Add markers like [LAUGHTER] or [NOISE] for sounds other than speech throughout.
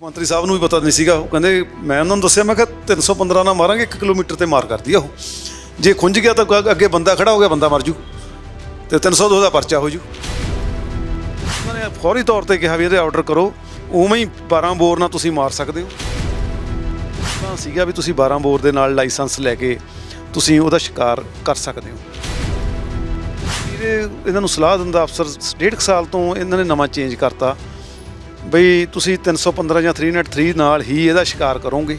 ਮੰਤਰੀ ਸਾਹਿਬ ਨੂੰ ਵੀ ਪਤਾ ਨਹੀਂ ਸੀਗਾ ਉਹ। ਕਹਿੰਦੇ ਮੈਂ ਉਹਨਾਂ ਨੂੰ ਦੱਸਿਆ, ਮੈਂ ਕਿਹਾ 315 ਨਾਲ ਮਾਰਾਂਗੇ 1 ਕਿਲੋਮੀਟਰ ਤੇ ਮਾਰ ਕਰਦੀ ਆ ਉਹ। ਜੇ ਖੁੰਝ ਗਿਆ ਤਾਂ ਅੱਗੇ ਬੰਦਾ ਖੜਾ ਹੋ ਗਿਆ, ਬੰਦਾ ਮਰ ਜੂ। ਤੇ 302 ਦਾ ਪਰਚਾ ਹੋ ਜੂ। ਉਹਨਾਂ ਨੇ ਫੌਰੀ ਤੌਰ ਤੇ ਕਿਹਾ ਵੀ ਇਹਦੇ ਆਰਡਰ ਕਰੋ। ਉਵੇਂ ਹੀ 12 ਬੋਰ ਨਾਲ ਤੁਸੀਂ ਮਾਰ ਸਕਦੇ ਹੋ। ਤਾਂ ਸੀਗਾ ਵੀ ਤੁਸੀਂ 12 ਬੋਰ ਦੇ ਨਾਲ ਲਾਇਸੈਂਸ ਲੈ ਕੇ ਤੁਸੀਂ ਉਹਦਾ ਸ਼ਿਕਾਰ ਕਰ ਸਕਦੇ ਹੋ। ਵੀਰੇ, ਇਹਨਾਂ ਨੂੰ ਸਲਾਹ ਦਿੰਦਾ ਅਫਸਰ, ਡੇਢ ਕੁ ਸਾਲ ਤੋਂ ਇਹਨਾਂ ਨੇ ਨਵਾਂ ਚੇਂਜ ਕਰਤਾ। ਬਈ ਤੁਸੀਂ 315 ਜਾਂ 303 ਨਾਲ ਹੀ ਇਹਦਾ ਸ਼ਿਕਾਰ ਕਰੋਗੇ।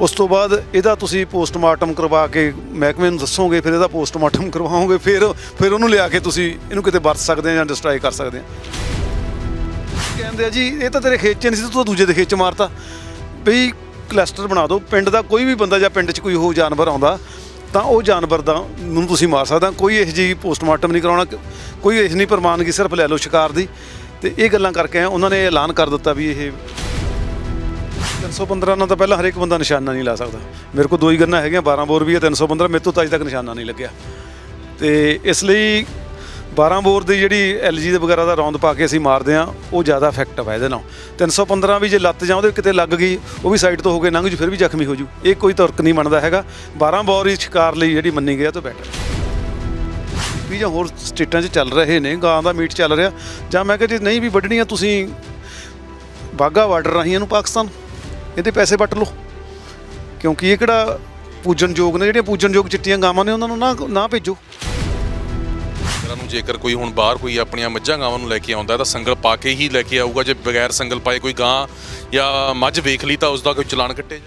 ਉਸ ਤੋਂ ਬਾਅਦ ਇਹਦਾ ਤੁਸੀਂ ਪੋਸਟਮਾਰਟਮ ਕਰਵਾ ਕੇ ਮਹਿਕਮੇ ਨੂੰ ਦੱਸੋਗੇ, ਫਿਰ ਇਹਦਾ ਪੋਸਟਮਾਰਟਮ [LAUGHS] ਕਰਵਾਓਗੇ, ਫਿਰ ਫਿਰ ਉਹਨੂੰ ਲਿਆ ਕੇ ਤੁਸੀਂ ਇਹਨੂੰ ਕਿਤੇ ਵਰਤ ਸਕਦੇ ਆ ਜਾਂ ਡਿਸਟਰਾਏ ਕਰ ਸਕਦੇ ਆ ਕਹਿੰਦੇ ਆ ਜੀ, ਇਹ ਤਾਂ ਤੇਰੇ ਖੇਤ 'ਚ ਨਹੀਂ ਸੀ, ਤੂੰ ਦੂਜੇ ਦੇ ਖੇਤ 'ਚ ਮਾਰਤਾ। ਬਈ ਕਲਸਟਰ ਬਣਾ ਦਿਓ, ਪਿੰਡ ਦਾ ਕੋਈ ਵੀ ਬੰਦਾ ਜਾਂ ਪਿੰਡ 'ਚ ਕੋਈ ਉਹ ਜਾਨਵਰ ਆਉਂਦਾ, ਤਾਂ ਉਹ ਜਾਨਵਰ ਦਾ ਨੂੰ ਤੁਸੀਂ ਮਾਰ ਸਕਦਾ। ਕੋਈ ਇਹੋ ਜਿਹੀ ਪੋਸਟਮਾਰਟਮ ਨਹੀਂ ਕਰਾਉਣਾ, ਕੋਈ ਇਸ ਨਹੀਂ ਪ੍ਰਮਾਨਗੀ ਸਿਰਫ ਲੈ ਲਓ ਸ਼ਿਕਾਰ ਦੀ। ਤੇ ਇਹ ਗੱਲਾਂ ਕਰਕੇ ਉਹਨਾਂ ਨੇ ਐਲਾਨ ਕਰ ਦਿੱਤਾ ਵੀ ਇਹ 315 ਨਾਲ ਤਾਂ ਪਹਿਲਾਂ ਹਰੇਕ ਬੰਦਾ ਨਿਸ਼ਾਨਾ ਨਹੀਂ ਲਾ ਸਕਦਾ। ਮੇਰੇ ਕੋਲ ਦੋ ਹੀ ਗੰਨਾ ਹੈਗੀਆਂ 12 ਬੋਰ ਵੀ ਹੈ 315 ਮੇਰੇ ਤੋਂ ਤਾਂ ਅਜੇ ਤੱਕ ਨਿਸ਼ਾਨਾ ਨਹੀਂ ਲੱਗਿਆ। ਤੇ ਇਸ ਲਈ 12 ਬੋਰ ਦੀ ਜਿਹੜੀ ਐਲਜੀ ਦੇ ਵਗੈਰਾ ਦਾ ਰੌਂਦ ਪਾ ਕੇ ਅਸੀਂ ਮਾਰਦੇ ਆ ਉਹ ਜ਼ਿਆਦਾ ਇਫੈਕਟਿਵ ਹੈ ਇਹਦੇ ਨਾਲ। 315 ਵੀ ਜੇ ਲੱਤ ਜਾਂ ਉਹਦੇ ਕਿਤੇ ਲੱਗ ਗਈ, ਉਹ ਵੀ ਸਾਈਡ ਤੋਂ ਹੋ ਕੇ ਲੰਘ ਜੂ, ਫਿਰ ਵੀ ਜ਼ਖਮੀ ਹੋ ਜੂ। ਇਹ ਕੋਈ ਤਰਕ ਨਹੀਂ ਮੰਨਦਾ ਹੈਗਾ। 12 ਬੋਰ ਹੀ ਸ਼ਿਕਾਰ ਲਈ ਜਿਹੜੀ ਮੰਨੀ ਗਿਆ ਆ ਤਾਂ ਬੈਟਰ ਵੀ ਜਾਂ ਹੋਰ ਸਟੇਟਾਂ 'ਚ ਚੱਲ ਰਹੇ ਨੇ ਗਾਂ ਦਾ ਮੀਟ ਚੱਲ ਰਿਹਾ। ਜਾਂ ਮੈਂ ਕਿਹਾ ਜੇ ਨਹੀਂ ਵੀ ਵੱਢਣੀਆਂ, ਤੁਸੀਂ ਬਾਗਾ ਬਾਰਡਰ ਰਾਹੀਂ ਇਹਨੂੰ ਪਾਕਿਸਤਾਨ। ਇਹਦੇ ਪੈਸੇ ਵੱਟ ਲਓ। ਕਿਉਂਕਿ ਇਹ ਕਿਹੜਾ ਪੂਜਨਯੋਗ ਨੇ, ਜਿਹੜੀਆਂ ਪੂਜਨਯੋਗ ਚਿੱਟੀਆਂ ਗਾਵਾਂ ਨੇ, ਉਹਨਾਂ ਨੂੰ ਨਾ ਨਾ ਭੇਜੋ। ਇਹਨਾਂ ਨੂੰ ਜੇਕਰ ਕੋਈ ਹੁਣ ਬਾਹਰ ਕੋਈ ਆਪਣੀਆਂ ਮੱਝਾਂ ਗਾਵਾਂ ਨੂੰ ਲੈ ਕੇ ਆਉਂਦਾ, ਤਾਂ ਸੰਗਲ ਪਾ ਕੇ ਹੀ ਲੈ ਕੇ ਆਊਗਾ। ਜੇ ਬਗੈਰ ਸੰਗਲ ਪਾਏ ਕੋਈ ਗਾਂ ਜਾਂ ਮੱਝ ਵੇਖ ਲਈ, ਤਾਂ ਉਸ ਦਾ ਕੋਈ ਚਲਾਨ ਕੱਟੇ।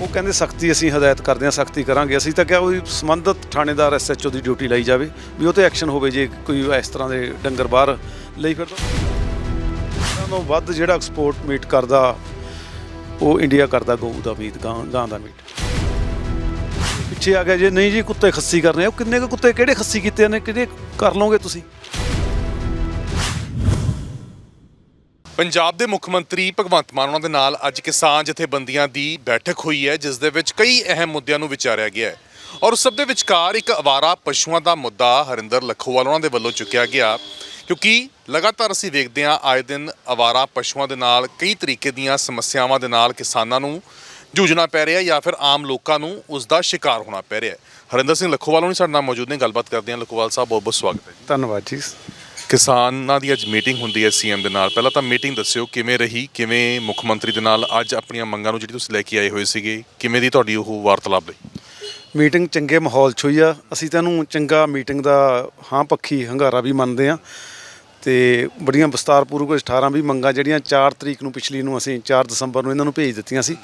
ਉਹ ਕਹਿੰਦੇ ਸਖਤੀ ਅਸੀਂ ਹਦਾਇਤ ਕਰਦੇ ਹਾਂ, ਸਖਤੀ ਕਰਾਂਗੇ। ਅਸੀਂ ਤਾਂ ਕਿਹਾ ਉਹ ਸੰਬੰਧਿਤ ਥਾਣੇਦਾਰ ਐਸਐਚਓ ਦੀ ਡਿਊਟੀ ਲਈ ਜਾਵੇ ਵੀ ਉਹ ਤੇ ਐਕਸ਼ਨ ਹੋਵੇ ਜੇ ਕੋਈ ਇਸ ਤਰ੍ਹਾਂ ਦੇ ਡੰਗਰ ਬਾਹਰ ਲਈ ਫਿਰ ਉਹਨਾਂ ਤੋਂ ਵੱਧ ਜਿਹੜਾ ਐਕਸਪੋਰਟ ਮੀਟ ਕਰਦਾ, ਉਹ ਇੰਡੀਆ ਕਰਦਾ ਗਊ ਦਾ ਮੀਟ ਗਾਂ ਗਾਂ ਦਾ ਮੀਟ ਪਿੱਛੇ ਆ ਗਿਆ ਜੇ, ਨਹੀਂ ਜੀ ਕੁੱਤੇ ਖੱਸੀ ਕਰਨੇ ਉਹ ਕਿੰਨੇ ਕੁ ਕੁੱਤੇ, ਕਿਹੜੇ ਖੱਸੀ ਕੀਤੇ ਨੇ, ਕਿਹੜੇ ਕਰ ਲਓਗੇ ਤੁਸੀਂ? ਪੰਜਾਬ ਦੇ ਮੁੱਖ ਮੰਤਰੀ ਭਗਵੰਤ ਮਾਨ ਉਹਨਾਂ ਦੇ ਨਾਲ ਅੱਜ ਕਿਸਾਨ ਜਥੇਬੰਦੀਆਂ ਦੀ ਬੈਠਕ ਹੋਈ ਹੈ, ਜਿਸ ਦੇ ਵਿੱਚ ਕਈ ਅਹਿਮ ਮੁੱਦਿਆਂ ਨੂੰ ਵਿਚਾਰਿਆ ਗਿਆ ਹੈ। ਔਰ ਉਸ ਸਭ ਦੇ ਵਿਚਕਾਰ ਇੱਕ ਅਵਾਰਾ ਪਸ਼ੂਆਂ ਦਾ ਮੁੱਦਾ ਹਰਿੰਦਰ ਲੱਖੋਵਾਲ ਉਹਨਾਂ ਦੇ ਵੱਲੋਂ ਚੁੱਕਿਆ ਗਿਆ, ਕਿਉਂਕਿ ਲਗਾਤਾਰ ਅਸੀਂ ਵੇਖਦੇ ਹਾਂ ਆਏ ਦਿਨ ਅਵਾਰਾ ਪਸ਼ੂਆਂ ਦੇ ਨਾਲ ਕਈ ਤਰੀਕੇ ਦੀਆਂ ਸਮੱਸਿਆਵਾਂ ਦੇ ਨਾਲ ਕਿਸਾਨਾਂ ਨੂੰ ਜੂਝਣਾ ਪੈ ਰਿਹਾ ਜਾਂ ਫਿਰ ਆਮ ਲੋਕਾਂ ਨੂੰ ਉਸ ਦਾ ਸ਼ਿਕਾਰ ਹੋਣਾ ਪੈ ਰਿਹਾ ਹਰਿੰਦਰ ਸਿੰਘ ਲੱਖੋਵਾਲ ਹੋਣੀ ਸਾਡੇ ਨਾਲ ਮੌਜੂਦ ਨੇ, ਗੱਲਬਾਤ ਕਰਦੇ ਹਾਂ। ਲੱਖੋਵਾਲ ਸਾਹਿਬ ਬਹੁਤ ਬਹੁਤ ਸਵਾਗਤ ਹੈ ਧੰਨਵਾਦ ਜੀ। ਕਿਸਾਨਾਂ ਦੀ ਅੱਜ ਮੀਟਿੰਗ ਹੁੰਦੀ ਹੈ ਸੀਐਮ ਦੇ ਨਾਲ। ਪਹਿਲਾਂ ਤਾਂ ਮੀਟਿੰਗ ਦੱਸਿਓ, ਕਿਵੇਂ ਰਹੀ, ਕਿਵੇਂ ਮੁੱਖ ਮੰਤਰੀ ਦੇ ਨਾਲ ਅੱਜ ਆਪਣੀਆਂ ਮੰਗਾਂ ਨੂੰ ਜਿਹੜੀ ਤੁਸੀਂ ਲੈ ਕੇ ਆਏ ਹੋਏ ਸੀਗੇ, ਕਿਵੇਂ ਦੀ ਤੁਹਾਡੀ ਉਹ ਵਾਰਤਾਲਾਪ ਰਹੀ? ਮੀਟਿੰਗ ਚੰਗੇ ਮਾਹੌਲ 'ਚ ਹੋਈ ਆ। ਅਸੀਂ ਤਾਂ ਇਹਨੂੰ ਚੰਗਾ ਮੀਟਿੰਗ ਦਾ ਹਾਂ ਪੱਖੀ ਹੰਗਾਰਾ ਵੀ ਮੰਨਦੇ ਆ ਤੇ ਬੜੀਆਂ ਵਿਸਤਾਰਪੂਰਵਕ 18 ਵੀ ਮੰਗਾਂ ਜਿਹੜੀਆਂ 4 ਤਰੀਕ ਨੂੰ ਪਿਛਲੀ ਨੂੰ ਅਸੀਂ 4 ਦਸੰਬਰ ਨੂੰ ਇਹਨਾਂ ਨੂੰ ਭੇਜ ਦਿੱਤੀਆਂ ਸੀ।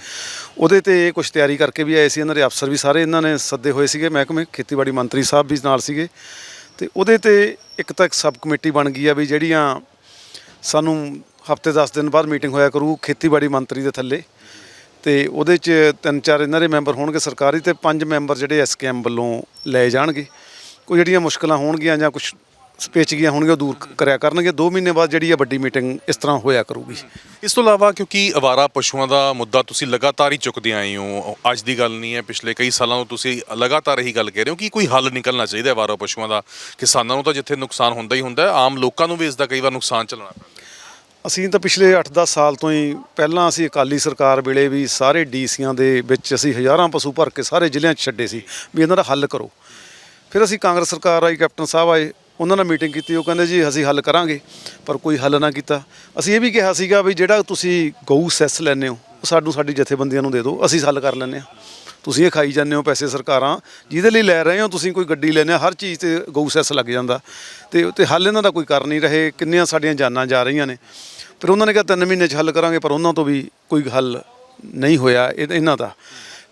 ਉਹਦੇ ਤੇ ਕੁਝ ਤਿਆਰੀ ਕਰਕੇ ਵੀ ਆਏ ਸੀ। ਇਹਨਾਂ ਦੇ ਅਫਸਰ ਵੀ ਸਾਰੇ ਇਹਨਾਂ ਨੇ ਸੱਦੇ ਹੋਏ ਸੀਗੇ। ਮਹਿਕਮੇ ਖੇਤੀਬਾੜੀ ਮੰਤਰੀ ਸਾਹਿਬ ਵੀ ਨਾਲ ਸੀਗੇ। ਤੇ ਉਹਦੇ ਤੇ ਇੱਕ ਤਾਂ ਇੱਕ ਸਬ ਕਮੇਟੀ ਬਣ ਗਈ ਆ ਵੀ ਜਿਹੜੀਆਂ ਸਾਨੂੰ ਹਫ਼ਤੇ 10 ਦਿਨ ਬਾਅਦ ਮੀਟਿੰਗ ਹੋਇਆ ਕਰੂ ਖੇਤੀਬਾੜੀ ਮੰਤਰੀ ਦੇ ਥੱਲੇ। ਤੇ ਉਹਦੇ ਚ ਤਿੰਨ ਚਾਰ ਇਹਨਾਂ ਦੇ ਮੈਂਬਰ ਹੋਣਗੇ ਸਰਕਾਰੀ ਤੇ ਪੰਜ ਮੈਂਬਰ ਜਿਹੜੇ ਐਸਕੇਐਮ ਵੱਲੋਂ ਲਏ ਜਾਣਗੇ। ਕੋਈ ਜਿਹੜੀਆਂ ਮੁਸ਼ਕਲਾਂ ਹੋਣਗੀਆਂ ਜਾਂ ਕੁਝ ਸਪੇਚਗੀਆਂ ਹੋਣਗੀਆਂ ਉਹ ਦੂਰ ਕਰਿਆ ਕਰਨਗੇ। 2 ਮਹੀਨੇ ਬਾਅਦ ਜਿਹੜੀ ਆ ਵੱਡੀ ਮੀਟਿੰਗ ਇਸ ਤਰ੍ਹਾਂ ਹੋਇਆ ਕਰੂਗੀ। ਇਸ ਤੋਂ ਇਲਾਵਾ ਕਿਉਂਕਿ ਅਵਾਰਾ ਪਸ਼ੂਆਂ ਦਾ ਮੁੱਦਾ ਤੁਸੀਂ ਲਗਾਤਾਰ ਹੀ ਚੁੱਕਦੇ ਆਏ ਹੋ ਅੱਜ ਦੀ ਗੱਲ ਨਹੀਂ ਹੈ ਪਿਛਲੇ ਕਈ ਸਾਲਾਂ ਤੋਂ ਤੁਸੀਂ ਲਗਾਤਾਰ ਇਹੀ ਗੱਲ ਕਹਿ ਰਹੇ ਹੋ ਕਿ ਕੋਈ ਹੱਲ ਨਿਕਲਣਾ ਚਾਹੀਦਾ ਅਵਾਰਾ ਪਸ਼ੂਆਂ ਦਾ। ਕਿਸਾਨਾਂ ਨੂੰ ਤਾਂ ਜਿੱਥੇ ਨੁਕਸਾਨ ਹੁੰਦਾ ਹੀ ਹੁੰਦਾ ਹੈ ਆਮ ਲੋਕਾਂ ਨੂੰ ਵੀ ਇਸ ਦਾ ਕਈ ਵਾਰ ਨੁਕਸਾਨ ਝੱਲਣਾ ਪੈਂਦਾ ਅਸੀਂ ਤਾਂ ਪਿਛਲੇ 8-10 ਸਾਲ ਤੋਂ ਹੀ ਪਹਿਲਾਂ ਅਸੀਂ ਅਕਾਲੀ ਸਰਕਾਰ ਵੇਲੇ ਵੀ ਸਾਰੇ ਡੀਸੀਆਂ ਦੇ ਵਿੱਚ ਅਸੀਂ ਹਜ਼ਾਰਾਂ ਪਸ਼ੂ ਭਰ ਕੇ ਸਾਰੇ ਜ਼ਿਲ੍ਹਿਆਂ 'ਚ ਛੱਡੇ ਸੀ ਵੀ ਇਹਨਾਂ ਦਾ ਹੱਲ ਕਰੋ। ਫਿਰ ਅਸੀਂ ਕਾਂਗਰਸ ਸਰਕਾਰ ਆਈ ਕੈਪਟਨ ਸਾਹਿਬ ਆਏ ਉਹਨਾਂ ਨਾਲ ਮੀਟਿੰਗ ਕੀਤੀ, ਉਹ ਕਹਿੰਦੇ ਜੀ ਅਸੀਂ ਹੱਲ ਕਰਾਂਗੇ, ਪਰ ਕੋਈ ਹੱਲ ਨਾ ਕੀਤਾ। ਅਸੀਂ ਇਹ ਵੀ ਕਿਹਾ ਸੀਗਾ ਵੀ ਜਿਹੜਾ ਤੁਸੀਂ ਗਊ ਸੈਸ ਲੈਂਦੇ ਹੋ, ਉਹ ਸਾਨੂੰ ਸਾਡੀ ਜਥੇਬੰਦੀਆਂ ਨੂੰ ਦੇ ਦਿਓ, ਅਸੀਂ ਹੱਲ ਕਰ ਲੈਂਦੇ ਹਾਂ। ਤੁਸੀਂ ਇਹ ਖਾਈ ਜਾਂਦੇ ਹੋ ਪੈਸੇ ਸਰਕਾਰਾਂ, ਜਿਹਦੇ ਲਈ ਲੈ ਰਹੇ ਹੋ ਤੁਸੀਂ ਕੋਈ ਗੱਡੀ ਲੈਂਦੇ ਹੋ, ਹਰ ਚੀਜ਼ ਤੇ ਗਊ ਸੈਸ ਲੱਗ ਜਾਂਦਾ। ਤੇ ਤੇ ਹੱਲ ਇਹਨਾਂ ਦਾ ਕੋਈ ਕਰ ਨਹੀਂ ਰਹੇ, ਕਿੰਨੀਆਂ ਸਾਡੀਆਂ ਜਾਨਾਂ ਜਾ ਰਹੀਆਂ ਨੇ। ਫਿਰ ਉਹਨਾਂ ਨੇ ਕਿਹਾ ਤਿੰਨ ਮਹੀਨੇ 'ਚ ਹੱਲ ਕਰਾਂਗੇ, ਪਰ ਉਹਨਾਂ ਤੋਂ ਵੀ ਕੋਈ ਹੱਲ ਨਹੀਂ ਹੋਇਆ ਇਹ- ਇਹਨਾਂ ਦਾ।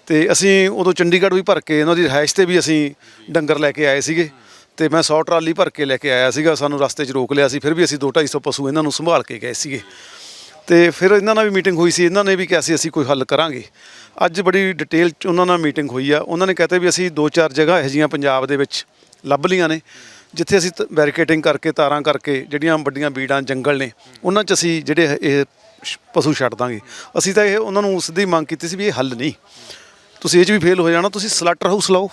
ਤੇ ਅਸੀਂ ਉਦੋਂ ਚੰਡੀਗੜ੍ਹ ਵੀ ਭਰ ਕੇ ਇਹਨਾਂ ਦੀ ਰਿਹਾਇਸ਼ ਤੇ ਵੀ ਅਸੀਂ ਡੰਗਰ ਲੈ ਕੇ ਆਏ ਸੀਗੇ। ਤੇ ਮੈਂ 100 ਟਰਾਲੀ ਭਰ ਕੇ ਲੈ ਕੇ ਆਇਆ ਸੀਗਾ, ਸਾਨੂੰ ਰਸਤੇ 'ਚ ਰੋਕ ਲਿਆ ਸੀ, ਫਿਰ ਵੀ ਅਸੀਂ 2-250 ਪਸ਼ੂ ਇਹਨਾਂ ਨੂੰ ਸੰਭਾਲ ਕੇ ਗਏ ਸੀਗੇ। ਤੇ ਫਿਰ ਇਹਨਾਂ ਨਾਲ ਵੀ ਮੀਟਿੰਗ ਹੋਈ ਸੀ, ਇਹਨਾਂ ਨੇ ਵੀ ਕਿਹਾ ਸੀ ਅਸੀਂ ਕੋਈ ਹੱਲ ਕਰਾਂਗੇ। ਅੱਜ ਬੜੀ ਡਿਟੇਲ 'ਚ ਉਹਨਾਂ ਨਾਲ ਮੀਟਿੰਗ ਹੋਈ ਆ। ਉਹਨਾਂ ਨੇ ਕਹਤੇ ਵੀ ਅਸੀਂ ਦੋ ਚਾਰ ਜਗ੍ਹਾ ਇਹੋ ਜਿਹੀਆਂ ਪੰਜਾਬ ਦੇ ਵਿੱਚ ਲੱਭ ਲੀਆਂ ਨੇ, ਜਿੱਥੇ ਅਸੀਂ ਬੈਰੀਕੇਟਿੰਗ ਕਰਕੇ, ਤਾਰਾਂ ਕਰਕੇ, ਜਿਹੜੀਆਂ ਵੱਡੀਆਂ ਬੀੜਾਂ, ਜੰਗਲ ਨੇ, ਉਹਨਾਂ 'ਚ ਅਸੀਂ ਜਿਹੜੇ ਇਹ ਪਸ਼ੂ ਛੱਡ ਦਾਂਗੇ। ਅਸੀਂ ਤਾਂ ਇਹ, ਉਹਨਾਂ ਨੂੰ ਸਿੱਧੀ ਮੰਗ ਕੀਤੀ ਸੀ ਵੀ ਇਹ ਹੱਲ ਨਹੀਂ। ਤੁਸੀਂ ਇਹ 'ਚ ਵੀ ਫੇਲ ਹੋ ਜਾਣਾ, ਤੁਸੀਂ ਸਲੈਟਰ ਹਾਊਸ ਲਾਓ।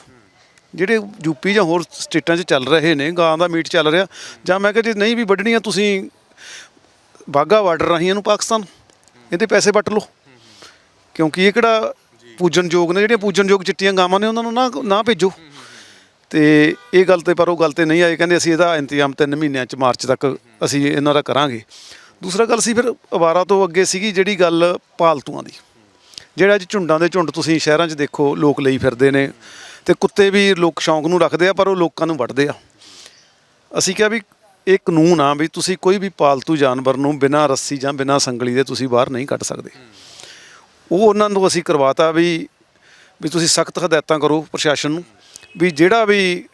ਜਿਹੜੇ ਯੂਪੀ ਜਾਂ ਹੋਰ ਸਟੇਟਾਂ 'ਚ ਚੱਲ ਰਹੇ ਨੇ ਗਾਂ ਦਾ ਮੀਟ ਚੱਲ ਰਿਹਾ, ਜਾਂ ਮੈਂ ਕਿਹਾ ਜੇ ਨਹੀਂ ਵੀ ਵੱਢਣੀਆਂ, ਤੁਸੀਂ ਬਾਗਾ ਬਾਰਡਰ ਰਾਹੀਂ ਇਹਨੂੰ ਪਾਕਿਸਤਾਨ, ਇਹਦੇ ਪੈਸੇ ਵੱਟ ਲਓ। ਕਿਉਂਕਿ ਇਹ ਕਿਹੜਾ ਪੂਜਨਯੋਗ ਨੇ, ਜਿਹੜੀਆਂ ਪੂਜਨਯੋਗ ਚਿੱਟੀਆਂ ਗਾਵਾਂ ਨੇ, ਉਹਨਾਂ ਨੂੰ ਨਾ ਨਾ ਭੇਜੋ। ਤੇ ਇਹ ਗੱਲ ਤੇ, ਪਰ ਉਹ ਗੱਲ ਤੇ ਨਹੀਂ ਆਏ, ਕਹਿੰਦੇ ਅਸੀਂ ਇਹਦਾ ਇੰਤਜ਼ਾਮ 3 ਮਹੀਨਿਆਂ ਚ ਮਾਰਚ ਤੱਕ ਅਸੀਂ ਇਹਨਾਂ ਦਾ ਕਰਾਂਗੇ। ਦੂਸਰਾ ਗੱਲ ਸੀ ਫਿਰ, ਅਵਾਰਾ ਤੋਂ ਅੱਗੇ ਸੀਗੀ ਜਿਹੜੀ ਗੱਲ ਪਾਲਤੂਆਂ ਦੀ। ਜਿਹੜਾ ਅੱਜ ਝੁੰਡਾਂ ਦੇ ਝੁੰਡ ਤੁਸੀਂ ਸ਼ਹਿਰਾਂ 'ਚ ਦੇਖੋ, ਲੋਕ ਲਈ ਫਿਰਦੇ ਨੇ। ਤੇ ਕੁੱਤੇ ਵੀ ਲੋਕ ਸ਼ੌਂਕ ਨੂੰ ਰੱਖਦੇ ਆ, ਪਰ ਉਹ ਲੋਕਾਂ ਨੂੰ ਵੱਢਦੇ ਆ। ਅਸੀਂ ਕਿਹਾ ਵੀ ਇਹ ਕਾਨੂੰਨ ਆ ਵੀ ਤੁਸੀਂ ਕੋਈ ਵੀ ਪਾਲਤੂ ਜਾਨਵਰ ਨੂੰ ਬਿਨਾਂ ਰੱਸੀ ਜਾਂ ਬਿਨਾਂ ਸੰਗਲੀ ਦੇ ਤੁਸੀਂ ਬਾਹਰ ਨਹੀਂ ਕੱਢ ਸਕਦੇ। ਉਹ ਉਹਨਾਂ ਨੂੰ ਅਸੀਂ ਕਰਵਾਤਾ ਵੀ ਵੀ ਤੁਸੀਂ ਸਖਤ ਹਦਾਇਤਾਂ ਕਰੋ ਪ੍ਰਸ਼ਾਸਨ ਨੂੰ, ਵੀ ਜਿਹੜਾ ਵੀ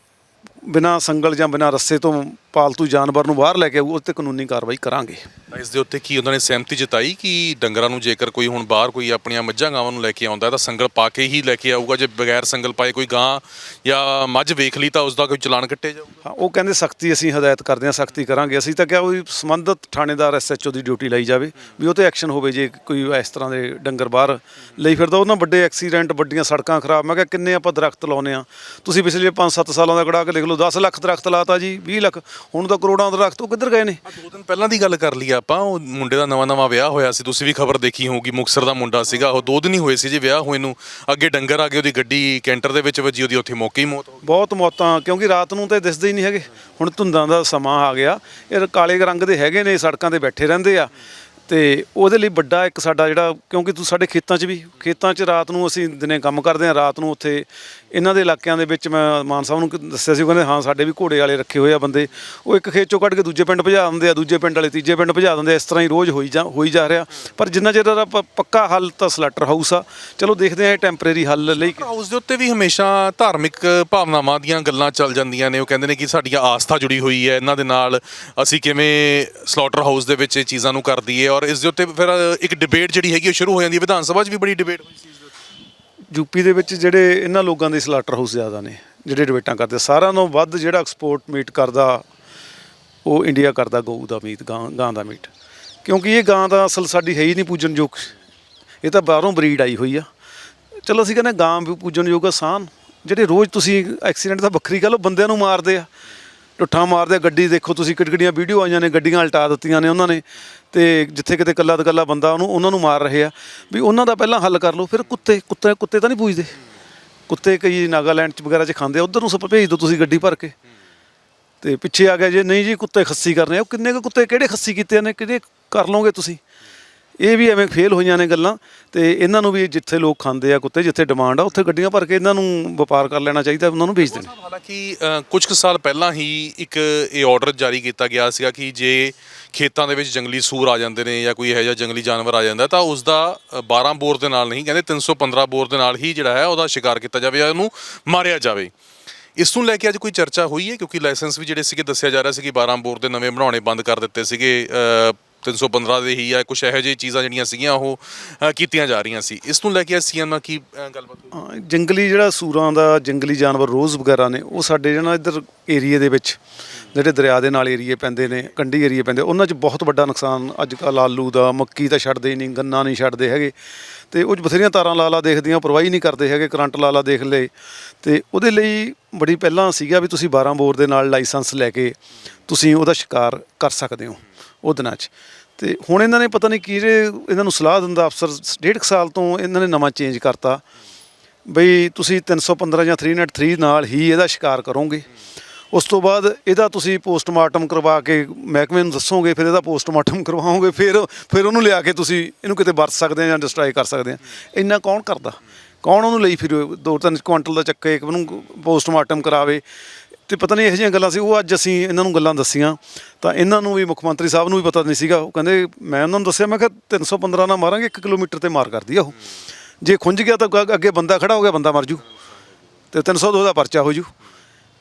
ਬਿਨਾਂ ਸੰਗਲ ਜਾਂ ਬਿਨਾਂ ਰੱਸੇ ਤੋਂ ਪਾਲਤੂ ਜਾਨਵਰ ਨੂੰ ਬਾਹਰ ਲੈ ਕੇ ਆਊ ਉਸ ਤੇ ਕਾਨੂੰਨੀ ਕਾਰਵਾਈ ਕਰਾਂਗੇ। ਇਸ ਦੇ ਉੱਤੇ ਕੀ ਉਹਨਾਂ ਨੇ ਸਹਿਮਤੀ ਜਤਾਈ ਕਿ ਡੰਗਰਾਂ ਨੂੰ ਜੇਕਰ ਕੋਈ ਹੁਣ ਬਾਹਰ ਕੋਈ ਆਪਣੀਆਂ ਮੱਝਾਂ ਗਾਵਾਂ ਨੂੰ ਲੈ ਕੇ ਆਉਂਦਾ ਤਾਂ ਸੰਗਲ ਪਾ ਕੇ ਹੀ ਲੈ ਕੇ ਆਊਗਾ ਜੇ ਬਗੈਰ ਸੰਗਲ ਪਾਏ ਕੋਈ ਗਾਂ ਜਾਂ ਮੱਝ ਵੇਖ ਲਈ ਤਾਂ ਉਸ ਦਾ ਕੋਈ ਚਲਾਨ ਕੱਟੇ ਜਾਊਗਾ। ਹਾਂ ਉਹ ਕਹਿੰਦੇ ਸਖਤੀ ਅਸੀਂ ਹਦਾਇਤ ਕਰਦੇ ਹਾਂ ਸਖਤੀ ਕਰਾਂਗੇ। ਅਸੀਂ ਤਾਂ ਕਿਹਾ ਉਹ ਸੰਬੰਧਿਤ ਥਾਣੇਦਾਰ ਐਸਐਚਓ ਦੀ ਡਿਊਟੀ ਲਈ ਜਾਵੇ ਵੀ ਉਹ ਤੇ ਐਕਸ਼ਨ ਹੋਵੇ ਜੇ ਕੋਈ ਇਸ ਤਰ੍ਹਾਂ ਦੇ ਡੰਗਰ ਬਾਹਰ ਲਈ ਫਿਰਦਾ ਉਹਨਾਂ ਵੱਡੇ ਐਕਸੀਡੈਂਟ ਵੱਡੀਆਂ ਸੜਕਾਂ ਖਰਾਬ। ਮੈਂ ਕਿਹਾ ਕਿੰਨੇ ਆਪਾਂ ਦਰਖਤ ਲਾਉਨੇ ਆ ਤੁਸੀਂ ਪਿਛਲੇ 5-7 ਸਾਲਾਂ ਦਾ ਕੜਾ ਕੇ ਲਿਖ ਲਓ 10 ਲੱਖ ਦਰਖਤ ਲਾਤਾ ਜੀ 20 ਲੱਖ। ਹੁਣ ਤਾਂ ਕਰੋੜਾਂ ਦਰਖਤ ਉਹ ਕਿੱਧਰ ਗਏ ਨੇ? ਦੋ ਦਿਨ ਪਹਿਲਾਂ ਦੀ ਗੱਲ ਕਰ ਲਈ ਆਪਾਂ ਉਹ ਮੁੰਡੇ ਦਾ ਨਵਾਂ ਨਵਾਂ ਵਿਆਹ ਹੋਇਆ ਸੀ ਤੁਸੀਂ ਵੀ ਖਬਰ ਦੇਖੀ ਹੋਊਗੀ ਮੁਕਸਰ ਦਾ ਮੁੰਡਾ ਸੀਗਾ ਉਹ ਦੋ ਦਿਨ ਹੀ ਹੋਏ ਸੀ ਜੇ ਵਿਆਹ ਹੋਏ ਨੂੰ। ਅੱਗੇ ਡੰਗਰ ਆ ਗਏ ਉਹਦੀ ਗੱਡੀ ਕੈਂਟਰ ਦੇ ਵਿੱਚ ਵੱਜੀ ਉਹਦੀ ਉੱਥੇ ਮੌਕੇ ਹੀ ਮੌਤ ਹੋ ਗਈ। ਬਹੁਤ ਮੌਤਾਂ ਕਿਉਂਕਿ ਰਾਤ ਨੂੰ ਤਾਂ ਇਹ ਦਿਸਦੇ ਹੀ ਨਹੀਂ ਹੈਗੇ। ਹੁਣ ਧੁੰਦਾਂ ਦਾ ਸਮਾਂ ਆ ਗਿਆ। ਇਹ ਕਾਲੇ ਰੰਗ ਦੇ ਹੈਗੇ ਨੇ ਸੜਕਾਂ ਤੇ ਬੈਠੇ ਰਹਿੰਦੇ ਆ। ਤੇ ਉਹਦੇ ਲਈ ਵੱਡਾ ਇੱਕ ਸਾਡਾ ਜਿਹੜਾ, ਕਿਉਂਕਿ ਤੂੰ ਸਾਡੇ ਖੇਤਾਂ 'ਚ ਵੀ, ਖੇਤਾਂ 'ਚ ਰਾਤ ਨੂੰ ਅਸੀਂ ਦਿਨੇ ਕੰਮ ਕਰਦੇ ਹਾਂ, ਰਾਤ ਨੂੰ ਉੱਥੇ ਇਹਨਾਂ ਦੇ ਇਲਾਕਿਆਂ ਦੇ ਵਿੱਚ ਮੈਂ ਮਾਨ ਸਾਹਿਬ ਨੂੰ ਦੱਸਿਆ ਸੀ, ਉਹ ਕਹਿੰਦੇ, ਹਾਂ, ਸਾਡੇ ਵੀ ਘੋੜੇ ਵਾਲੇ ਰੱਖੇ ਹੋਏ ਆ ਬੰਦੇ। ਉਹ ਇੱਕ ਖੇਤ ਚੋਂ ਕੱਢ ਕੇ ਦੂਜੇ ਪਿੰਡ ਭਜਾ ਦਿੰਦੇ ਆ, ਦੂਜੇ ਪਿੰਡ ਵਾਲੇ ਤੀਜੇ ਪਿੰਡ ਭਜਾ ਦਿੰਦੇ ਆ, ਇਸ ਤਰ੍ਹਾਂ ਹੀ ਰੋਜ਼ ਹੋਈ ਜਾ ਹੋਈ ਜਾ ਰਿਹਾ। ਪਰ ਜਿੰਨਾ ਚਿਰ ਦਾ ਪੱਕਾ ਹੱਲ ਤਾਂ ਸਲੈਟਰ ਹਾਊਸ ਆ। ਚਲੋ, ਦੇਖਦੇ ਆ ਇਹ ਟੈਂਪਰੇਰੀ ਹੱਲ ਲਈ ਹਾਊਸ ਦੇ ਉੱਤੇ ਵੀ ਹਮੇਸ਼ਾ ਧਾਰਮਿਕ ਭਾਵਨਾਵਾਂ ਦੀਆਂ ਗੱਲਾਂ ਚੱਲ ਜਾਂਦੀਆਂ ਨੇ। ਉਹ ਕਹਿੰਦੇ ਨੇ ਕਿ ਸਾਡੀਆਂ ਆਸਥਾ ਜੁੜੀ ਹੋਈ ਹੈ। ਇਹਨਾਂ ਦੇ ਨਾਲ ਅਸੀਂ ਕਿਵੇਂ ਸਲਾਟਰ ਹਾਊਸ ਦੇ ਵਿੱਚ ਇਹ ਚੀਜ਼ਾਂ ਨੂੰ ਕਰ ਦਈਏ ਔਰ ਇਸ ਦੇ ਉੱਤੇ ਫਿਰ ਇੱਕ ਡਿਬੇਟ ਜਿਹੜੀ ਹੈਗੀ ਉਹ ਸ਼ੁਰੂ ਹੋ ਜਾਂਦੀ ਹੈ। ਵਿਧਾਨ ਸਭਾ 'ਚ ਵੀ ਬੜੀ ਡਿਬੇਟ ਹੋਈ ਸੀ ਇਸ ਦੇ ਉੱਤੇ। ਯੂਪੀ ਦੇ ਵਿੱਚ ਜਿਹੜੇ ਇਹਨਾਂ ਲੋਕਾਂ ਦੇ ਸਲਾਟਰ ਹਾਊਸ ਜ਼ਿਆਦਾ ਨੇ, ਜਿਹੜੇ ਡਿਬੇਟਾਂ ਕਰਦੇ, ਸਾਰਿਆਂ ਨਾਲੋਂ ਵੱਧ ਜਿਹੜਾ ਐਕਸਪੋਰਟ ਮੀਟ ਕਰਦਾ, ਉਹ ਇੰਡੀਆ ਕਰਦਾ, ਗਊ ਦਾ ਮੀਟ ਗਾਂ ਗਾਂ ਦਾ ਮੀਟ ਕਿਉਂਕਿ ਇਹ ਗਾਂ ਦਾ ਅਸਲ ਸਾਡੀ ਹੈ ਹੀ ਨਹੀਂ ਪੂਜਨਯੋਗ ਇਹ ਤਾਂ ਬਾਹਰੋਂ ਬਰੀਡ ਆਈ ਹੋਈ ਆ। ਚਲੋ ਅਸੀਂ ਕਹਿੰਦੇ ਗਾਂ ਵੀ ਪੂਜਨਯੋਗ ਆਸਾਨ ਜਿਹੜੇ ਰੋਜ਼ ਤੁਸੀਂ ਐਕਸੀਡੈਂਟ ਦਾ ਵੱਖਰੀ ਗੱਲ ਉਹ ਬੰਦਿਆਂ ਨੂੰ ਮਾਰਦੇ ਆ। ਟੁੱਠਾ ਮਾਰਦੇ ਆ ਗੱਡੀ ਦੇਖੋ, ਤੁਸੀਂ ਕਿਹੜੀਆਂ ਵੀਡੀਓ ਆਈਆਂ ਨੇ, ਗੱਡੀਆਂ ਉਲਟਾ ਦਿੱਤੀਆਂ ਨੇ ਉਹਨਾਂ ਨੇ, ਤੇ ਜਿੱਥੇ ਕਿਤੇ ਕੱਲਾ ਤੇ ਕੱਲਾ ਬੰਦਾ ਉਹਨੂੰ, ਉਹਨਾਂ ਨੂੰ ਮਾਰ ਰਹੇ ਆ। ਵੀ ਉਹਨਾਂ ਦਾ ਪਹਿਲਾਂ ਹੱਲ ਕਰ ਲਓ, ਫਿਰ ਕੁੱਤੇ ਕੁੱਤੇ ਕੁੱਤੇ ਤਾਂ ਨਹੀਂ ਪੁੱਜਦੇ। ਕੁੱਤੇ ਕਈ ਨਾਗਾਲੈਂਡ ਚ ਵਗੈਰਾ ਚ ਖਾਂਦੇ ਆ, ਉਧਰ ਨੂੰ ਸਭ ਭੇਜ ਦਿਓ ਤੁਸੀਂ ਗੱਡੀ ਭਰ ਕੇ। ਤੇ ਪਿੱਛੇ ਆ ਗਿਆ ਜੇ, ਨਹੀਂ ਜੀ, ਕੁੱਤੇ ਖੱਸੀ ਕਰਨੇ ਆ, ਉਹ ਕਿੰਨੇ ਕੁ ਕੁੱਤੇ, ਕਿਹੜੇ ਖੱਸੀ ਕੀਤੇ ਨੇ, ਕਿਹੜੇ ਕਰ ਲਓਗੇ ਤੁਸੀਂ? ਇਹ ਵੀ ਐਵੇਂ ਫੇਲ ਹੋਈਆਂ ਨੇ ਗੱਲਾਂ ਤੇ ਇਹਨਾਂ ਨੂੰ ਵੀ ਜਿੱਥੇ ਲੋਕ ਖਾਂਦੇ ਆ ਕੁੱਤੇ ਜਿੱਥੇ ਡਿਮਾਂਡ ਆ ਉੱਥੇ ਗੱਡੀਆਂ ਭਰ ਕੇ ਇਹਨਾਂ ਨੂੰ ਵਪਾਰ ਕਰ ਲੈਣਾ ਚਾਹੀਦਾ ਉਹਨਾਂ ਨੂੰ ਵੇਚ ਦੇਣਾ। ਹਾਲਾਂਕਿ ਕੁਝ ਕੁ ਸਾਲ ਪਹਿਲਾਂ ਹੀ ਇੱਕ ਇਹ ਆਰਡਰ ਜਾਰੀ ਕੀਤਾ ਗਿਆ ਸੀਗਾ ਕਿ ਜੇ ਖੇਤਾਂ ਦੇ ਵਿੱਚ ਜੰਗਲੀ ਸੂਰ ਆ ਜਾਂਦੇ ਨੇ ਜਾਂ ਕੋਈ ਇਹੋ ਜਿਹਾ ਜੰਗਲੀ ਜਾਨਵਰ ਆ ਜਾਂਦਾ ਤਾਂ ਉਸ ਦਾ ਅ, 12 ਬੋਰ ਦੇ ਨਾਲ ਨਹੀਂ ਕਹਿੰਦੇ 315 ਬੋਰ ਦੇ ਨਾਲ ਹੀ ਜਿਹੜਾ ਹੈ ਉਹਦਾ ਸ਼ਿਕਾਰ ਕੀਤਾ ਜਾਵੇ ਜਾਂ ਉਹਨੂੰ ਮਾਰਿਆ ਜਾਵੇ। ਇਸ ਨੂੰ ਲੈ ਕੇ ਅੱਜ ਕੋਈ ਚਰਚਾ ਹੋਈ ਹੈ? ਕਿਉਂਕਿ ਲਾਇਸੈਂਸ ਵੀ ਜਿਹੜੇ ਸੀਗੇ ਦੱਸਿਆ ਜਾ ਰਿਹਾ ਸੀ ਕਿ 12 ਬੋਰ ਦੇ ਨਵੇਂ ਬਣਾਉਣੇ ਬੰਦ ਕਰ ਦਿੱਤੇ ਸੀਗੇ 315 ਦੇ ਹੀ ਜਾਂ ਕੁਝ ਇਹੋ ਜਿਹੀ ਚੀਜ਼ਾਂ ਜਿਹੜੀਆਂ ਸੀਗੀਆਂ ਉਹ ਅ, ਕੀਤੀਆਂ ਜਾ ਰਹੀਆਂ ਸੀ। ਇਸ ਨੂੰ ਲੈ ਕੇ ਸੀਐਮ ਨਾਲ ਕੀ ਅ, ਗੱਲਬਾਤ ਹੋਈ? ਹਾਂ, ਜੰਗਲੀ ਜਿਹੜਾ ਸੂਰਾਂ ਦਾ ਜੰਗਲੀ ਜਾਨਵਰ ਰੋਜ਼ ਵਗੈਰਾ ਨੇ ਉਹ ਸਾਡੇ ਜਿਹੜਾ ਇੱਧਰ ਏਰੀਏ ਦੇ ਵਿੱਚ ਜਿਹੜੇ ਦਰਿਆ ਦੇ ਨਾਲ ਏਰੀਏ ਪੈਂਦੇ ਨੇ ਕੰਢੀ ਏਰੀਏ ਪੈਂਦੇ ਉਹਨਾਂ 'ਚ ਬਹੁਤ ਵੱਡਾ ਨੁਕਸਾਨ ਅੱਜ ਕੱਲ੍ਹ ਆਲੂ ਦਾ ਮੱਕੀ ਤਾਂ ਛੱਡਦੇ ਹੀ ਨਹੀਂ ਗੰਨਾ ਨਹੀਂ ਛੱਡਦੇ ਹੈਗੇ। ਤੇ ਉਹ 'ਚ ਬਥੇਰੀਆਂ ਤਾਰਾਂ ਲਾ ਲਾ ਦੇਖਦੀਆਂ ਪਰਵਾਹੀ ਨਹੀਂ ਕਰਦੇ ਹੈਗੇ ਕਰੰਟ ਲਾ ਲਾ ਦੇਖ ਲਏ। ਤੇ ਉਹਦੇ ਲਈ ਬੜੀ ਪਹਿਲਾਂ ਸੀਗਾ ਵੀ ਤੁਸੀਂ 12 ਬੋਰ ਦੇ ਨਾਲ ਲਾਇਸੈਂਸ ਲੈ ਕੇ ਤੁਸੀਂ ਉਹਦਾ ਸ਼ਿਕਾਰ ਕਰ ਸਕਦੇ ਹੋ। ਉਹ ਦਿਨਾਂ 'ਚ। ਤੇ ਹੁਣ ਇਹਨਾਂ ਨੇ ਪਤਾ ਨਹੀਂ ਕਿਹੜੇ ਇਹਨਾਂ ਨੂੰ ਸਲਾਹ ਦਿੰਦਾ ਅਫਸਰ, ਡੇਢ ਕੁ ਸਾਲ ਤੋਂ ਇਹਨਾਂ ਨੇ ਨਵਾਂ ਚੇਂਜ ਕਰਤਾ। ਬਈ ਤੁਸੀਂ 315 ਜਾਂ 303 ਨਾਲ ਹੀ ਇਹਦਾ ਸ਼ਿਕਾਰ ਕਰੋਗੇ। ਉਸ ਤੋਂ ਬਾਅਦ ਇਹਦਾ ਤੁਸੀਂ ਪੋਸਟਮਾਰਟਮ ਕਰਵਾ ਕੇ ਮਹਿਕਮੇ ਨੂੰ ਦੱਸੋਗੇ, ਫਿਰ ਇਹਦਾ ਪੋਸਟਮਾਰਟਮ [LAUGHS] ਕਰਵਾਓਗੇ, ਫਿਰ ਫਿਰ ਉਹਨੂੰ ਲਿਆ ਕੇ ਤੁਸੀਂ ਇਹਨੂੰ ਕਿਤੇ ਵਰਤ ਸਕਦੇ ਆ ਜਾਂ ਡਿਸਟਰਾਏ ਕਰ ਸਕਦੇ ਆ ਇੰਨਾ ਕੌਣ ਕਰਦਾ? ਕੌਣ ਉਹਨੂੰ ਲਈ ਫਿਰ? ਦੋ ਤਿੰਨ ਕੁਆਂਟਲ ਦਾ ਚੱਕੇ ਇੱਕ ਉਹਨੂੰ ਪੋਸਟਮਾਰਟਮ ਕਰਾਵੇ। ਤੇ ਪਤਾ ਨਹੀਂ ਇਹੋ ਜਿਹੀਆਂ ਗੱਲਾਂ ਸੀ, ਉਹ ਅੱਜ ਅਸੀਂ ਇਹਨਾਂ ਨੂੰ ਗੱਲਾਂ ਦੱਸੀਆਂ। ਤਾਂ ਇਹਨਾਂ ਨੂੰ ਵੀ ਮੁੱਖ ਮੰਤਰੀ ਸਾਹਿਬ ਨੂੰ ਵੀ ਪਤਾ ਨਹੀਂ ਸੀਗਾ। ਉਹ ਕਹਿੰਦੇ, ਮੈਂ ਉਹਨਾਂ ਨੂੰ ਦੱਸਿਆ, ਮੈਂ ਕਿਹਾ 315 ਨਾਲ ਮਾਰਾਂਗੇ 1 ਕਿਲੋਮੀਟਰ ਤੇ ਮਾਰ ਕਰਦੀ ਆ ਉਹ। ਜੇ ਖੁੰਝ ਗਿਆ ਤਾਂ ਅੱਗੇ ਬੰਦਾ ਖੜਾ ਹੋ ਗਿਆ, ਬੰਦਾ ਮਰ ਜੂ। ਤੇ 302 ਦਾ ਪਰਚਾ ਹੋ ਜੂ।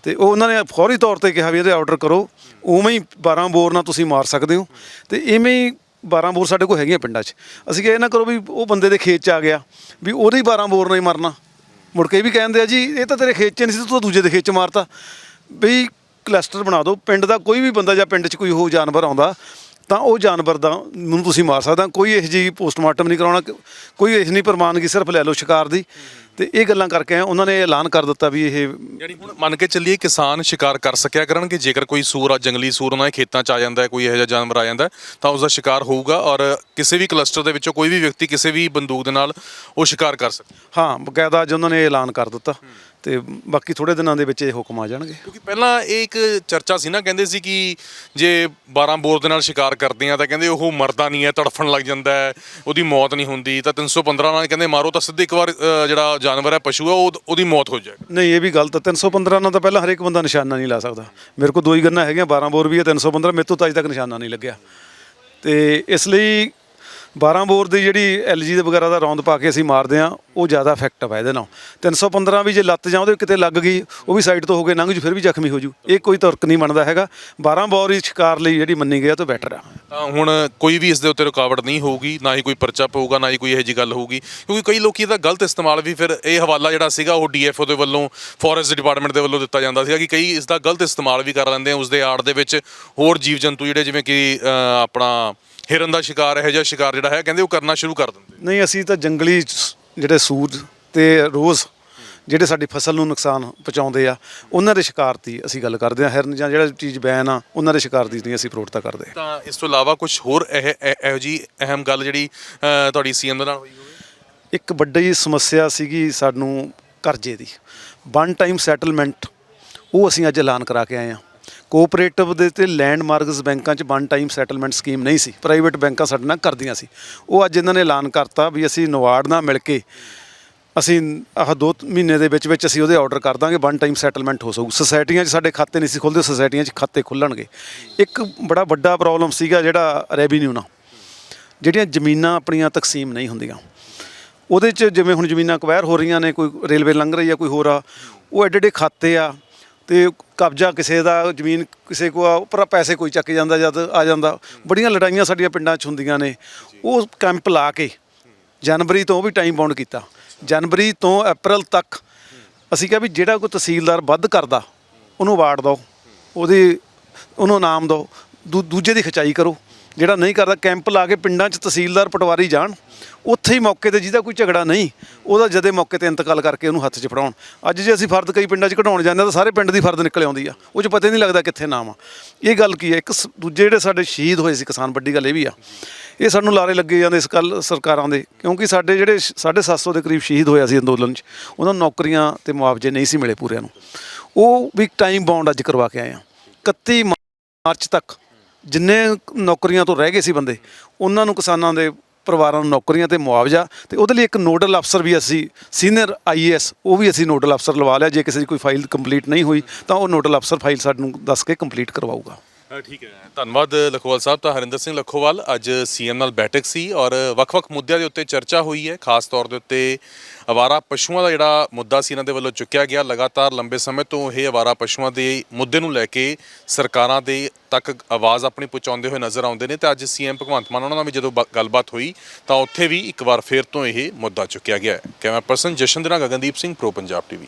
ਤੇ ਉਹ ਉਹਨਾਂ ਨੇ ਫੌਰੀ ਤੌਰ ਤੇ ਕਿਹਾ ਵੀ ਇਹਦੇ ਆਰਡਰ ਕਰੋ। ਉਵੇਂ ਹੀ 12 ਬੋਰ ਨਾਲ ਤੁਸੀਂ ਮਾਰ ਸਕਦੇ ਹੋ। ਤੇ ਇਵੇਂ ਹੀ 12 ਬੋਰ ਸਾਡੇ ਕੋਲ ਹੈਗੀਆਂ ਪਿੰਡਾਂ 'ਚ। ਅਸੀਂ ਕਿਹਾ, ਇਹ ਨਾ ਕਰੋ ਵੀ ਉਹ ਬੰਦੇ ਦੇ ਖੇਤ 'ਚ ਆ ਗਿਆ। ਵੀ ਉਹਦੇ ਹੀ 12 ਬੋਰ ਨਾਲ ਹੀ ਮਰਨਾ। ਮੁੜ ਕੇ ਵੀ ਕਹਿੰਦੇ ਆ ਜੀ, ਇਹ ਤਾਂ ਤੇਰੇ ਖੇਤ 'ਚ ਨਹੀਂ ਸੀ, ਤੂੰ ਤਾਂ ਦੂਜੇ ਦੇ ਖੇਤ 'ਚ ਮਾਰਤਾ। ਵੀ ਕਲਸਟਰ ਬਣਾ ਦਿਓ ਪਿੰਡ ਦਾ ਕੋਈ ਵੀ ਬੰਦਾ ਜਾਂ ਪਿੰਡ 'ਚ ਕੋਈ ਹੋ ਜਾਨਵਰ ਆਉਂਦਾ ਤਾਂ ਉਹ ਜਾਨਵਰ ਦਾ ਨੂੰ ਤੁਸੀਂ ਮਾਰ ਸਕਦਾ ਕੋਈ ਇਹੋ ਜਿਹੀ ਪੋਸਟਮਾਰਟਮ ਨਹੀਂ ਕਰਾਉਣਾ ਕੋਈ ਇਸ ਨਹੀਂ ਪ੍ਰਮਾਨਗੀ ਸਿਰਫ ਲੈ ਲਓ ਸ਼ਿਕਾਰ ਦੀ। ਤੇ ਇਹ ਗੱਲਾਂ ਕਰਕੇ ਉਹਨਾਂ ਨੇ ਐਲਾਨ ਕਰ ਦਿੱਤਾ ਵੀ ਇਹ ਯਾਨੀ ਹੁਣ ਮੰਨ ਕੇ ਚੱਲੀਏ ਕਿਸਾਨ ਸ਼ਿਕਾਰ ਕਰ ਸਕਿਆ ਕਰਨਗੇ ਜੇਕਰ ਕੋਈ ਸੂਰ ਆ ਜੰਗਲੀ ਸੂਰ ਉਹਨਾਂ ਦੇ ਖੇਤਾਂ 'ਚ ਆ ਜਾਂਦਾ ਹੈ ਕੋਈ ਇਹੋ ਜਿਹਾ ਜਾਨਵਰ ਆ ਜਾਂਦਾ ਤਾਂ ਉਸ ਦਾ ਸ਼ਿਕਾਰ ਹੋਊਗਾ ਔਰ ਕਿਸੇ ਵੀ ਕਲਸਟਰ ਦੇ ਵਿੱਚੋਂ ਕੋਈ ਵੀ ਵਿਅਕਤੀ ਕਿਸੇ ਵੀ ਬੰਦੂਕ ਦੇ ਨਾਲ ਉਹ ਸ਼ਿਕਾਰ ਕਰ ਸਕਦਾ ਹਾਂ ਬਕਾਇਦਾ ਅੱਜ ਉਹਨਾਂ ਨੇ ਐਲਾਨ ਕਰ ਦਿੱਤਾ। ਤੇ ਬਾਕੀ ਥੋੜੇ ਦਿਨਾਂ ਦੇ ਵਿੱਚ ਇਹ ਹੁਕਮ ਆ ਜਾਣਗੇ। ਕਿਉਂਕਿ ਪਹਿਲਾਂ ਇਹ ਇੱਕ ਚਰਚਾ ਸੀ ਨਾ ਕਹਿੰਦੇ ਸੀ ਕਿ ਜੇ 12 ਬੋਰ ਦੇ ਨਾਲ ਸ਼ਿਕਾਰ ਕਰਦੇ ਆ ਤਾਂ ਕਹਿੰਦੇ ਉਹ ਮਰਦਾ ਨਹੀਂ ਹੈ ਤੜਫਣ ਲੱਗ ਜਾਂਦਾ ਹੈ ਉਹਦੀ ਮੌਤ ਨਹੀਂ ਹੁੰਦੀ। ਤਾਂ 315 ਨਾਲ ਕਹਿੰਦੇ ਮਾਰੋ ਤਾਂ ਸਿੱਧੇ ਇੱਕ ਵਾਰ ਅ, ਜਿਹੜਾ ਜਾਨਵਰ ਹੈ ਪਸ਼ੂ ਹੈ ਉਹ ਉਹਦੀ ਮੌਤ ਹੋ ਜਾਏਗੀ। ਨਹੀਂ ਇਹ ਵੀ ਗਲਤ ਹੈ 315 ਨਾਲ ਤਾਂ ਪਹਿਲਾਂ ਹਰੇਕ ਬੰਦਾ ਨਿਸ਼ਾਨਾ ਨਹੀਂ ਲਾ ਸਕਦਾ। ਮੇਰੇ ਕੋਲ ਦੋ ਹੀ ਗੰਨਾਂ ਹੈਗੀਆਂ 12 ਬੋਰ ਵੀ ਹੈ 315 ਮੇਰੇ ਤੋਂ ਤਾਂ ਅਜੇ ਤੱਕ ਨਿਸ਼ਾਨਾ ਨਹੀਂ ਲੱਗਿਆ। ਤੇ ਇਸ ਲਈ 12 ਬੋਰ ਦੀ ਜਿਹੜੀ ਐਲਜੀ ਦੇ ਵਗੈਰਾ ਦਾ ਰੌਂਦ ਪਾ ਕੇ ਅਸੀਂ ਮਾਰਦੇ ਆ ਉਹ ਜ਼ਿਆਦਾ ਇਫੈਕਟਿਵ ਹੈ ਇਹਦੇ ਨਾਲ। 315 ਵੀ ਜੇ ਲੱਤ ਜਾਂ ਉਹਦੇ ਕਿਤੇ ਲੱਗ ਗਈ ਉਹ ਵੀ ਸਾਈਡ ਤੋਂ ਹੋ ਕੇ ਲੰਘ ਜੂ ਫਿਰ ਵੀ ਜ਼ਖਮੀ ਹੋ ਜੂ। ਇਹ ਕੋਈ ਤੁਰਕ ਨਹੀਂ ਬਣਦਾ ਹੈਗਾ। 12 ਬੋਰ ਹੀ ਸ਼ਿਕਾਰ ਲਈ ਜਿਹੜੀ ਮੰਨੀ ਗਿਆ ਤਾਂ ਬੈਟਰ ਆ। ਤਾਂ ਹੁਣ ਕੋਈ ਵੀ ਇਸ ਦੇ ਉੱਤੇ ਰੁਕਾਵਟ ਨਹੀਂ ਹੋਊਗੀ ਨਾ ਹੀ ਕੋਈ ਪਰਚਾ ਪਊਗਾ ਨਾ ਹੀ ਕੋਈ ਇਹੋ ਜਿਹੀ ਗੱਲ ਹੋਊਗੀ। ਕਿਉਂਕਿ ਕਈ ਲੋਕੀ ਇਹਦਾ ਗਲਤ ਇਸਤੇਮਾਲ ਵੀ ਫਿਰ ਇਹ ਹਵਾਲਾ ਜਿਹੜਾ ਸੀਗਾ ਉਹ ਡੀਐਫਓ ਦੇ ਵੱਲੋਂ ਫੋਰੈਸਟ ਡਿਪਾਰਟਮੈਂਟ ਦੇ ਵੱਲੋਂ ਦਿੱਤਾ ਜਾਂਦਾ ਸੀਗਾ ਕਿ ਕਈ ਇਸ ਦਾ ਗਲਤ ਇਸਤੇਮਾਲ ਵੀ ਕਰ ਲੈਂਦੇ ਆ। ਉਸ ਦੇ ਆੜ ਦੇ ਵਿੱਚ ਹੋਰ ਜੀਵ ਜੰਤੂ ਜਿਹੜੇ ਜਿਵੇਂ ਕਿ ਆਪਣਾ ਹਿਰਨ ਦਾ ਸ਼ਿਕਾਰ ਇਹੋ ਜਿਹਾ ਸ਼ਿਕਾਰ ਜਿਹੜਾ ਹੈ ਕਹਿੰਦੇ ਉਹ ਕਰਨਾ ਸ਼ੁਰੂ ਕਰ ਦਿੰਦੇ ਨਹੀਂ ਅਸੀਂ ਤਾਂ ਜੰਗਲੀ ਜਿਹੜੇ ਸੂਰ ਤੇ ਰੋਜ਼ ਜਿਹੜੇ ਸਾਡੀ ਫਸਲ ਨੂੰ ਨੁਕਸਾਨ ਪਹੁੰਚਾਉਂਦੇ ਆ ਉਹਨਾਂ ਦੇ ਸ਼ਿਕਾਰ ਦੀ ਅਸੀਂ ਗੱਲ ਕਰਦੇ ਆ ਹਿਰਨ ਜਾਂ ਜਿਹੜਾ ਚੀਜ਼ ਬੈਨ ਆ ਉਹਨਾਂ ਦੇ ਸ਼ਿਕਾਰ ਦੀ ਨਹੀਂ ਅਸੀਂ ਪ੍ਰੋਟਤਾ ਕਰਦੇ ਤਾਂ ਇਸ ਤੋਂ ਇਲਾਵਾ ਕੁਝ ਹੋਰ ਇਹ ਇਹ- ਇਹੋ ਜੀ ਅਹਿਮ ਗੱਲ ਜਿਹੜੀ ਅ, ਤੁਹਾਡੀ ਸੀਐਮ ਦੇ ਨਾਲ ਹੋਈ ਹੋਵੇ? ਇੱਕ ਵੱਡੀ ਸਮੱਸਿਆ ਸੀਗੀ ਸਾਨੂੰ ਕਰਜ਼ੇ ਦੀ। ਵਨ ਟਾਈਮ ਸੈਟਲਮੈਂਟ ਉਹ ਅਸੀਂ ਅੱਜ ਐਲਾਨ ਕਰਾ ਕੇ ਆਏ ਆ ਕੋਆਪਰੇਟਿਵ ਦੇ ਤੇ ਲੈਂਡਮਾਰਕਸ ਬੈਂਕਾਂ 'ਚ ਵਨ ਟਾਈਮ ਸੈਟਲਮੈਂਟ ਸਕੀਮ ਨਹੀਂ ਸੀ। ਪ੍ਰਾਈਵੇਟ ਬੈਂਕਾਂ ਸਾਡੇ ਨਾਲ ਕਰਦੀਆਂ ਸੀ। ਉਹ ਅੱਜ ਇਹਨਾਂ ਨੇ ਐਲਾਨ ਕਰਤਾ ਵੀ ਅਸੀਂ ਨਵਾਰਡ ਨਾਲ ਮਿਲ ਕੇ ਅਸੀਂ ਆਹ ਦੋ ਮਹੀਨੇ ਦੇ ਵਿੱਚ ਵਿੱਚ ਅਸੀਂ ਉਹਦੇ ਆਰਡਰ ਕਰ ਦਾਂਗੇ ਵਨ ਟਾਈਮ ਸੈਟਲਮੈਂਟ ਹੋ ਸਕੂ ਸੋਸਾਇਟੀਆਂ 'ਚ ਸਾਡੇ ਖਾਤੇ ਨਹੀਂ ਸੀ ਖੁੱਲਦੇ ਸੁਸਾਇਟੀਆਂ 'ਚ ਖਾਤੇ ਖੁੱਲਣਗੇ। ਇੱਕ ਬੜਾ ਵੱਡਾ ਪ੍ਰੋਬਲਮ ਸੀਗਾ ਜਿਹੜਾ ਰੈਵਨਿਊ ਨਾਲ। ਜਿਹੜੀਆਂ ਜ਼ਮੀਨਾਂ ਆਪਣੀਆਂ ਤਕਸੀਮ ਨਹੀਂ ਹੁੰਦੀਆਂ। ਉਹਦੇ 'ਚ ਜਿਵੇਂ ਹੁਣ ਜ਼ਮੀਨਾਂ ਅਕਵਾਇਰ ਹੋ ਰਹੀਆਂ ਨੇ, ਕੋਈ ਰੇਲਵੇ ਲੰਘ ਰਹੀ ਆ, ਕੋਈ ਹੋਰ ਆ, ਉਹ ਐਡੇ ਐਡੇ ਖਾਤੇ ਆ। ਤੇ ਕਬਜ਼ਾ ਕਿਸੇ ਦਾ, ਜ਼ਮੀਨ ਕਿਸੇ ਕੋ ਉੱਪਰ ਪੈਸੇ ਕੋਈ ਚੱਕ ਜਾਂਦਾ ਜਦ ਆ ਜਾਂਦਾ। ਬੜੀਆਂ ਲੜਾਈਆਂ ਸਾਡੀਆਂ ਪਿੰਡਾਂ 'ਚ ਹੁੰਦੀਆਂ ਨੇ। ਉਹ ਕੈਂਪ ਲਾ ਕੇ ਜਨਵਰੀ ਤੋਂ ਉਹ ਵੀ ਟਾਈਮ ਬਾਉਂਡ ਕੀਤਾ। ਜਨਵਰੀ ਤੋਂ ਅਪ੍ਰੈਲ ਤੱਕ ਅਸੀਂ ਕਿਹਾ ਵੀ ਜਿਹੜਾ ਕੋਈ ਤਹਿਸੀਲਦਾਰ ਵੱਧ ਕਰਦਾ, ਉਹਨੂੰ ਅਵਾਰਡ ਦਿਓ, ਉਹਦੀ, ਉਹਨੂੰ ਇਨਾਮ ਦਿਓ, ਦੂ- ਦੂਜੇ ਦੀ ਖਿਚਾਈ ਕਰੋ। ਜਿਹੜਾ ਨਹੀਂ ਕਰਦਾ, ਕੈਂਪ ਲਾ ਕੇ ਪਿੰਡਾਂ 'ਚ ਤਹਿਸੀਲਦਾਰ ਪਟਵਾਰੀ ਜਾਣ, ਉੱਥੇ ਹੀ ਮੌਕੇ ਤੇ ਜਿਹਦਾ ਕੋਈ ਝਗੜਾ ਨਹੀਂ, ਉਹਦਾ ਜਦੇ ਮੌਕੇ ਤੇ ਇੰਤਕਾਲ ਕਰਕੇ ਉਹਨੂੰ ਹੱਥ 'ਚ ਫੜਾਉਣ। ਅੱਜ ਜੇ ਅਸੀਂ ਫਰਦ ਕਈ ਪਿੰਡਾਂ 'ਚ ਕਢਾਉਣ ਜਾਂਦੇ ਹਾਂ, ਤਾਂ ਸਾਰੇ ਪਿੰਡ ਦੀ ਫਰਦ ਨਿਕਲ ਆਉਂਦੀ ਆ। ਉਹ 'ਚ ਪਤਾ ਨਹੀਂ ਲੱਗਦਾ ਕਿੱਥੇ ਨਾਮ ਆ। ਇਹ ਗੱਲ ਕੀ ਹੈ ਇੱਕ ਸ- ਦੂਜੇ ਜਿਹੜੇ ਸਾਡੇ ਸ਼ਹੀਦ ਹੋਏ ਸੀ, ਕਿਸਾਨ ਵੱਡੀ ਗੱਲ ਇਹ ਵੀ ਆ। ਇਹ ਸਾਨੂੰ ਲਾਰੇ ਲੱਗੇ ਜਾਂਦੇ ਇਸ ਕੱਲ ਸਰਕਾਰਾਂ ਦੇ, ਕਿਉਂਕਿ ਸਾਡੇ ਜਿਹੜੇ 750 ਦੇ ਕਰੀਬ ਸ਼ਹੀਦ ਹੋਇਆ ਸੀ ਅੰਦੋਲਨ 'ਚ, ਉਹਨਾਂ ਨੂੰ ਨੌਕਰੀਆਂ ਤੇ ਮੁਆਵਜ਼ੇ ਨਹੀਂ ਸੀ ਮਿਲੇ ਪੂਰਿਆਂ ਨੂੰ। ਉਹ ਵੀ ਟਾਈਮ ਬੌਂਡ ਅੱਜ ਕਰਵਾ ਕੇ ਆਏ ਆ। 31 ਮਾਰਚ ਤੱਕ ਜਿੰਨੇ ਨੌਕਰੀਆਂ ਤੋਂ ਰਹਿ ਗਏ ਸੀ ਬੰਦੇ, ਉਹਨਾਂ ਨੂੰ ਕਿਸਾਨਾਂ ਦੇ ਪਰਿਵਾਰਾਂ ਨੂੰ ਨੌਕਰੀਆਂ ਤੇ ਮੁਆਵਜ਼ਾ ਤੇ ਉਹਦੇ ਲਈ ਇੱਕ ਨੋਡਲ ਅਫਸਰ ਵੀ ਅਸੀਂ, ਸੀਨੀਅਰ ਆਈਏਐਸ ਉਹ ਵੀ ਅਸੀਂ ਨੋਡਲ ਅਫਸਰ ਲਵਾ ਲਿਆ। ਜੇ ਕਿਸੇ ਦੀ ਕੋਈ ਫਾਈਲ ਕੰਪਲੀਟ ਨਹੀਂ ਹੋਈ, ਤਾਂ ਉਹ ਨੋਡਲ ਅਫਸਰ ਫਾਈਲ ਸਾਨੂੰ ਦੱਸ ਕੇ ਕੰਪਲੀਟ ਕਰਵਾਊਗਾ। ਠੀਕ ਹੈ। ਧੰਨਵਾਦ ਲਖੋਵਾਲ ਸਾਹਿਬ। ਤਾਂ ਹਰਿੰਦਰ ਸਿੰਘ ਲਖੋਵਾਲ, ਅੱਜ ਸੀਐਮ ਨਾਲ ਬੈਠਕ ਸੀ ਔਰ ਵੱਖ-ਵੱਖ ਮੁੱਦਿਆਂ ਦੇ ਉੱਤੇ ਚਰਚਾ ਹੋਈ ਹੈ। ਖਾਸ ਤੌਰ ਦੇ ਉੱਤੇ ਅਵਾਰਾ ਪਸ਼ੂਆਂ ਦਾ ਜਿਹੜਾ ਮੁੱਦਾ ਸੀ, ਇਹਨਾਂ ਦੇ ਵੱਲੋਂ ਚੁੱਕਿਆ ਗਿਆ। ਲਗਾਤਾਰ ਲੰਬੇ ਸਮੇਂ ਤੋਂ ਇਹ ਅਵਾਰਾ ਪਸ਼ੂਆਂ ਦੇ ਮੁੱਦੇ ਨੂੰ ਲੈ ਕੇ ਸਰਕਾਰਾਂ ਦੇ ਤੱਕ ਆਵਾਜ਼ ਆਪਣੀ ਪਹੁੰਚਾਉਂਦੇ ਹੋਏ ਨਜ਼ਰ ਆਉਂਦੇ ਨੇ। ਤੇ ਅੱਜ ਸੀਐਮ ਭਗਵੰਤ ਮਾਨ, ਉਹਨਾਂ ਨਾਲ ਵੀ ਜਦੋਂ ਬ- ਗੱਲਬਾਤ ਹੋਈ, ਤਾਂ ਉੱਥੇ ਵੀ ਇੱਕ ਵਾਰ ਫੇਰ ਤੋਂ ਇਹ ਮੁੱਦਾ ਚੁੱਕਿਆ ਗਿਆ ਹੈ। ਕੈਮਰਾ ਪਰਸਨ ਜਸ਼ਨ ਦੇ ਨਾਲ ਗਗਨਦੀਪ ਸਿੰਘ, ਪ੍ਰੋ ਪੰਜਾਬ ਟੀਵੀ।